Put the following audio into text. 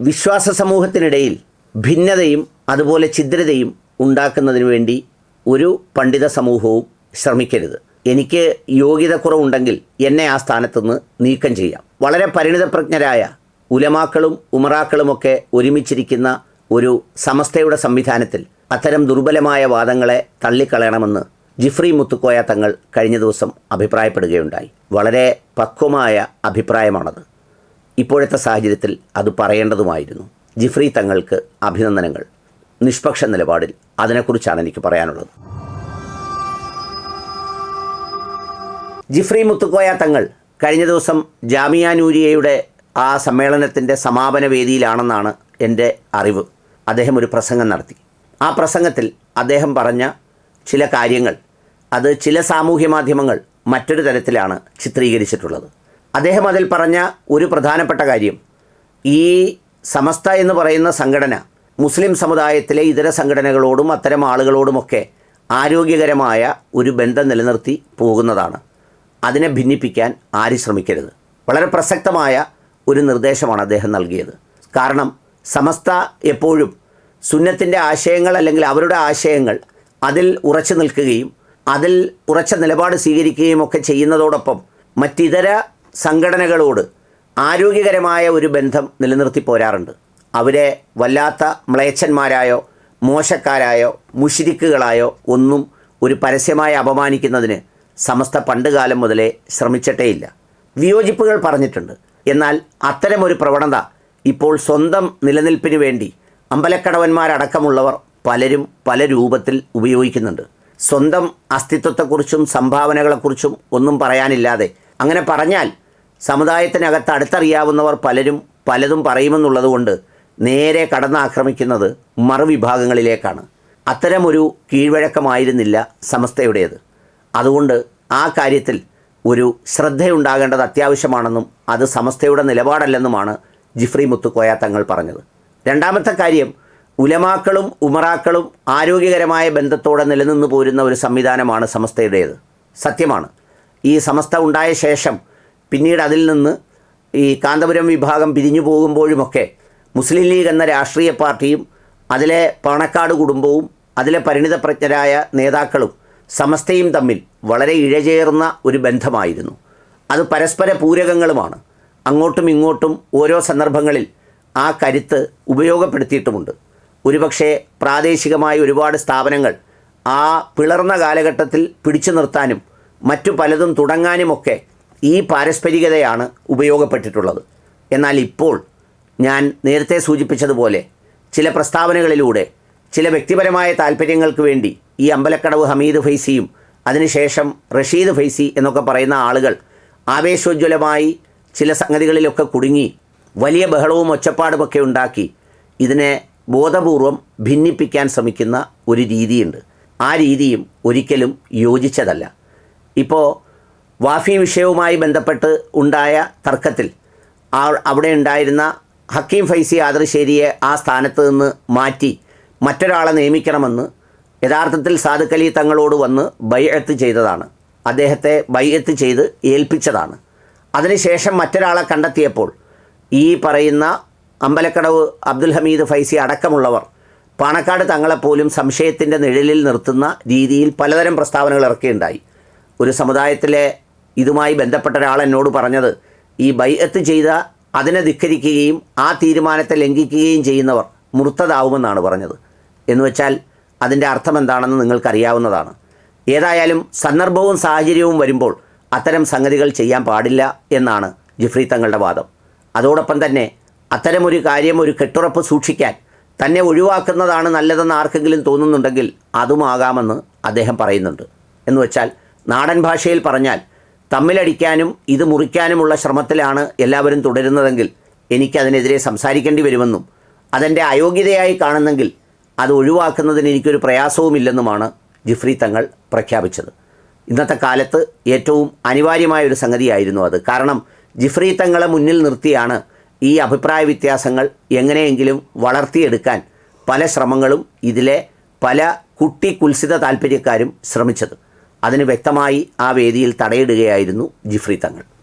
വിശ്വാസ സമൂഹത്തിനിടയിൽ ഭിന്നതയും അതുപോലെ ഛിദ്രതയും ഉണ്ടാക്കുന്നതിന് വേണ്ടി ഒരു പണ്ഡിത സമൂഹവും ശ്രമിക്കരുത്. എനിക്ക് യോഗ്യത കുറവുണ്ടെങ്കിൽ എന്നെ ആ സ്ഥാനത്തുനിന്ന് നീക്കം ചെയ്യാം. വളരെ പരിണിതപ്രജ്ഞരായ ഉലമാക്കളും ഉമറാക്കളുമൊക്കെ ഒരുമിച്ചിരിക്കുന്ന ഒരു സമസ്തയുടെ സംവിധാനത്തിൽ അത്തരം ദുർബലമായ വാദങ്ങളെ തള്ളിക്കളയണമെന്ന് ജിഫ്രി മുത്തുക്കോയ തങ്ങൾ കഴിഞ്ഞ ദിവസം അഭിപ്രായപ്പെടുകയുണ്ടായി. വളരെ പക്വമായ അഭിപ്രായമാണത്. ഇപ്പോഴത്തെ സാഹചര്യത്തിൽ അത് പറയേണ്ടതുമായിരുന്നു. ജിഫ്രി തങ്ങൾക്ക് അഭിനന്ദനങ്ങൾ. നിഷ്പക്ഷ നിലപാടിൽ അതിനെക്കുറിച്ചാണ് എനിക്ക് പറയാനുള്ളത്. ജിഫ്രി മുത്തുക്കോയ തങ്ങൾ കഴിഞ്ഞ ദിവസം ജാമിയാനൂരിയയുടെ ആ സമ്മേളനത്തിന്റെ സമാപന വേദിയിലാണെന്നാണ് എന്റെ അറിവ്. അദ്ദേഹം ഒരു പ്രസംഗം നടത്തി. ആ പ്രസംഗത്തിൽ അദ്ദേഹം പറഞ്ഞ ചില കാര്യങ്ങൾ അത് ചില സാമൂഹ്യ മാധ്യമങ്ങൾ മറ്റൊരു തരത്തിലാണ് ചിത്രീകരിച്ചിട്ടുള്ളത്. അദ്ദേഹം അതിൽ പറഞ്ഞ ഒരു പ്രധാനപ്പെട്ട കാര്യം. ഈ സമസ്ത എന്ന് പറയുന്ന സംഘടന മുസ്ലിം സമുദായത്തിലെ ഇതര സംഘടനകളോടും അത്തരം ആളുകളോടുമൊക്കെ ആരോഗ്യകരമായ ഒരു ബന്ധം നിലനിർത്തി പോകുന്നതാണ്. അതിനെ ഭിന്നിപ്പിക്കാൻ ആരും ശ്രമിക്കരുത്. വളരെ പ്രസക്തമായ ഒരു നിർദ്ദേശമാണ് അദ്ദേഹം നൽകിയത്. കാരണം സമസ്ത എപ്പോഴും സുന്നത്തിന്റെ ആശയങ്ങൾ അല്ലെങ്കിൽ അവരുടെ ആശയങ്ങൾ അതിൽ ഉറച്ചു നിൽക്കുകയും അതിൽ ഉറച്ച നിലപാട് സ്വീകരിക്കുകയും ഒക്കെ ചെയ്യുന്നതോടൊപ്പം മറ്റിതര സംഘടനകളോട് ആരോഗ്യകരമായ ഒരു ബന്ധം നിലനിർത്തി പോരാറുണ്ട്. അവരെ വല്ലാത്ത മ്ലേച്ഛന്മാരായോ മോശക്കാരായോ മുഷിരിക്കുകളായോ ഒന്നും ഒരു പരസ്യമായി അപമാനിക്കുന്നതിന് സമസ്ത പണ്ടുകാലം മുതലേ ശ്രമിച്ചിട്ടേയില്ല. വിയോജിപ്പുകൾ പറഞ്ഞിട്ടുണ്ട്. എന്നാൽ അത്തരമൊരു പ്രവണത ഇപ്പോൾ സ്വന്തം നിലനിൽപ്പിന് വേണ്ടി അമ്പലക്കടവന്മാരടക്കമുള്ളവർ പലരും പല രൂപത്തിൽ ഉപയോഗിക്കുന്നുണ്ട്. സ്വന്തം അസ്തിത്വത്തെക്കുറിച്ചും സംഭാവനകളെക്കുറിച്ചും ഒന്നും പറയാനില്ലാതെ അങ്ങനെ പറഞ്ഞാൽ സമുദായത്തിനകത്ത് അടുത്തറിയാവുന്നവർ പലരും പലതും പറയുമെന്നുള്ളതുകൊണ്ട് നേരെ കടന്നാക്രമിക്കുന്നത് മറുവിഭാഗങ്ങളിലേക്കാണ്. അത്തരമൊരു കീഴ്വഴക്കമായിരുന്നില്ല സമസ്തയുടേത്. അതുകൊണ്ട് ആ കാര്യത്തിൽ ഒരു ശ്രദ്ധയുണ്ടാകേണ്ടത് അത്യാവശ്യമാണെന്നും അത് സമസ്തയുടെ നിലപാടല്ലെന്നുമാണ് ജിഫ്രി മുത്തുക്കോയ തങ്ങൾ പറഞ്ഞത്. രണ്ടാമത്തെ കാര്യം ഉലമാക്കളും ഉമറാക്കളും ആരോഗ്യകരമായ ബന്ധത്തോടെ നിലനിന്നു പോരുന്ന ഒരു സംവിധാനമാണ് സമസ്തയുടേത്. സത്യമാണ്. ഈ സമസ്ത ഉണ്ടായ ശേഷം പിന്നീട് അതിൽ നിന്ന് ഈ കാന്തപുരം വിഭാഗം പിരിഞ്ഞു പോകുമ്പോഴുമൊക്കെ മുസ്ലിം ലീഗ് എന്ന രാഷ്ട്രീയ പാർട്ടിയും അതിലെ പാണക്കാട് കുടുംബവും അതിലെ പരിണിതപ്രജ്ഞരായ നേതാക്കളും സമസ്തയും തമ്മിൽ വളരെ ഇഴചേർന്ന ഒരു ബന്ധമായിരുന്നു. അത് പരസ്പര പൂരകങ്ങളുമാണ്. അങ്ങോട്ടും ഇങ്ങോട്ടും ഓരോ സന്ദർഭങ്ങളിൽ ആ കരുത്ത് ഉപയോഗപ്പെടുത്തിയിട്ടുമുണ്ട്. ഒരുപക്ഷെ പ്രാദേശികമായ ഒരുപാട് സ്ഥാപനങ്ങൾ ആ പിളർന്ന കാലഘട്ടത്തിൽ പിടിച്ചു നിർത്താനും മറ്റു പലതും തുടങ്ങാനുമൊക്കെ ഈ പാരസ്പരികതയാണ് ഉപയോഗപ്പെട്ടിട്ടുള്ളത്. എന്നാൽ ഇപ്പോൾ ഞാൻ നേരത്തെ സൂചിപ്പിച്ചതുപോലെ ചില പ്രസ്താവനകളിലൂടെ ചില വ്യക്തിപരമായ താല്പര്യങ്ങൾക്ക് വേണ്ടി ഈ അമ്പലക്കടവ് ഹമീദ് ഫൈസിയും അതിനുശേഷം റഷീദ് ഫൈസി എന്നൊക്കെ പറയുന്ന ആളുകൾ ആവേശോജ്വലമായി ചില സംഗതികളിലൊക്കെ കുടുങ്ങി വലിയ ബഹളവും ഒച്ചപ്പാടുമൊക്കെ ഉണ്ടാക്കി ഇതിനെ ബോധപൂർവം ഭിന്നിപ്പിക്കാൻ ശ്രമിക്കുന്ന ഒരു രീതിയുണ്ട്. ആ രീതിയും ഒരിക്കലും യോജിച്ചതല്ല. ഇപ്പോൾ വാഫി വിഷയവുമായി ബന്ധപ്പെട്ട് ഉണ്ടായ തർക്കത്തിൽ അവിടെ ഉണ്ടായിരുന്ന ഹക്കീം ഫൈസി ആദർശേരിയെ ആ സ്ഥാനത്ത് നിന്ന് മാറ്റി മറ്റൊരാളെ നിയമിക്കണമെന്ന് യഥാർത്ഥത്തിൽ സാദുഖ് അലി തങ്ങളോട് വന്ന് ബൈഅത്ത് ചെയ്തതാണ്. അദ്ദേഹത്തെ ബൈഅത്ത് ചെയ്ത് ഏൽപ്പിച്ചതാണ്. അതിനുശേഷം മറ്റൊരാളെ കണ്ടെത്തിയപ്പോൾ ഈ പറയുന്ന അമ്പലക്കടവ് അബ്ദുൽ ഹമീദ് ഫൈസി അടക്കമുള്ളവർ പാണക്കാട് തങ്ങളെപ്പോലും സംശയത്തിന്റെ നിഴലിൽ നിർത്തുന്ന രീതിയിൽ പലതരം പ്രസ്താവനകൾ ഇറക്കുകയുണ്ടായി ഒരു സമുദായത്തിലെ ഇതുമായി ബന്ധപ്പെട്ട ഒരാൾ എന്നോട് പറഞ്ഞത് ഈ ബൈഅത്ത് ചെയ്ത അതിനെ ധിക്കരിക്കുകയും ആ തീരുമാനത്തെ ലംഘിക്കുകയും ചെയ്യുന്നവർ മുർത്തതാവുമെന്നാണ് പറഞ്ഞത്. എന്ന് വെച്ചാൽ അതിന്റെ അർത്ഥം എന്താണെന്ന് നിങ്ങൾക്കറിയാവുന്നതാണ്. ഏതായാലും സന്ദർഭവും സാഹചര്യവും വരുമ്പോൾ അത്തരം സംഗതികൾ ചെയ്യാൻ പാടില്ല എന്നാണ് ജിഫ്രി തങ്ങളുടെ വാദം. അതോടൊപ്പം തന്നെ അത്തരമൊരു കാര്യം ഒരു കെട്ടുറപ്പ് സൂക്ഷിക്കാൻ തന്നെ ഒഴിവാക്കുന്നതാണ് നല്ലതെന്ന് ആർക്കെങ്കിലും തോന്നുന്നുണ്ടെങ്കിൽ അതുമാകാമെന്ന് അദ്ദേഹം പറയുന്നുണ്ട്. എന്ന് വെച്ചാൽ നാടൻ ഭാഷയിൽ പറഞ്ഞാൽ തമ്മിലടിക്കാനും ഇത് മുറിക്കാനുമുള്ള ശ്രമത്തിലാണ് എല്ലാവരും തുടരുന്നതെങ്കിൽ എനിക്കതിനെതിരെ സംസാരിക്കേണ്ടി വരുമെന്നും അതെന്റെ അയോഗ്യതയായി കാണുന്നെങ്കിൽ അത് ഒഴിവാക്കുന്നതിന് എനിക്കൊരു പ്രയാസവുമില്ലെന്നുമാണ് ജിഫ്രി തങ്ങൾ പ്രഖ്യാപിച്ചത്. ഇന്നത്തെ കാലത്ത് ഏറ്റവും അനിവാര്യമായ ഒരു സംഗതിയായിരുന്നു അത്. കാരണം ജിഫ്രി തങ്ങളെ മുന്നിൽ നിർത്തിയാണ് ഈ അഭിപ്രായ വ്യത്യാസങ്ങൾ എങ്ങനെയെങ്കിലും വളർത്തിയെടുക്കാൻ പല ശ്രമങ്ങളും ഇതിലെ പല കുട്ടി കുൽസിത താല്പര്യക്കാരും ശ്രമിച്ചത്. അതിന് വ്യക്തമായി ആ വേദിയിൽ തടയിടുകയായിരുന്നു ജിഫ്രി തങ്ങൾ.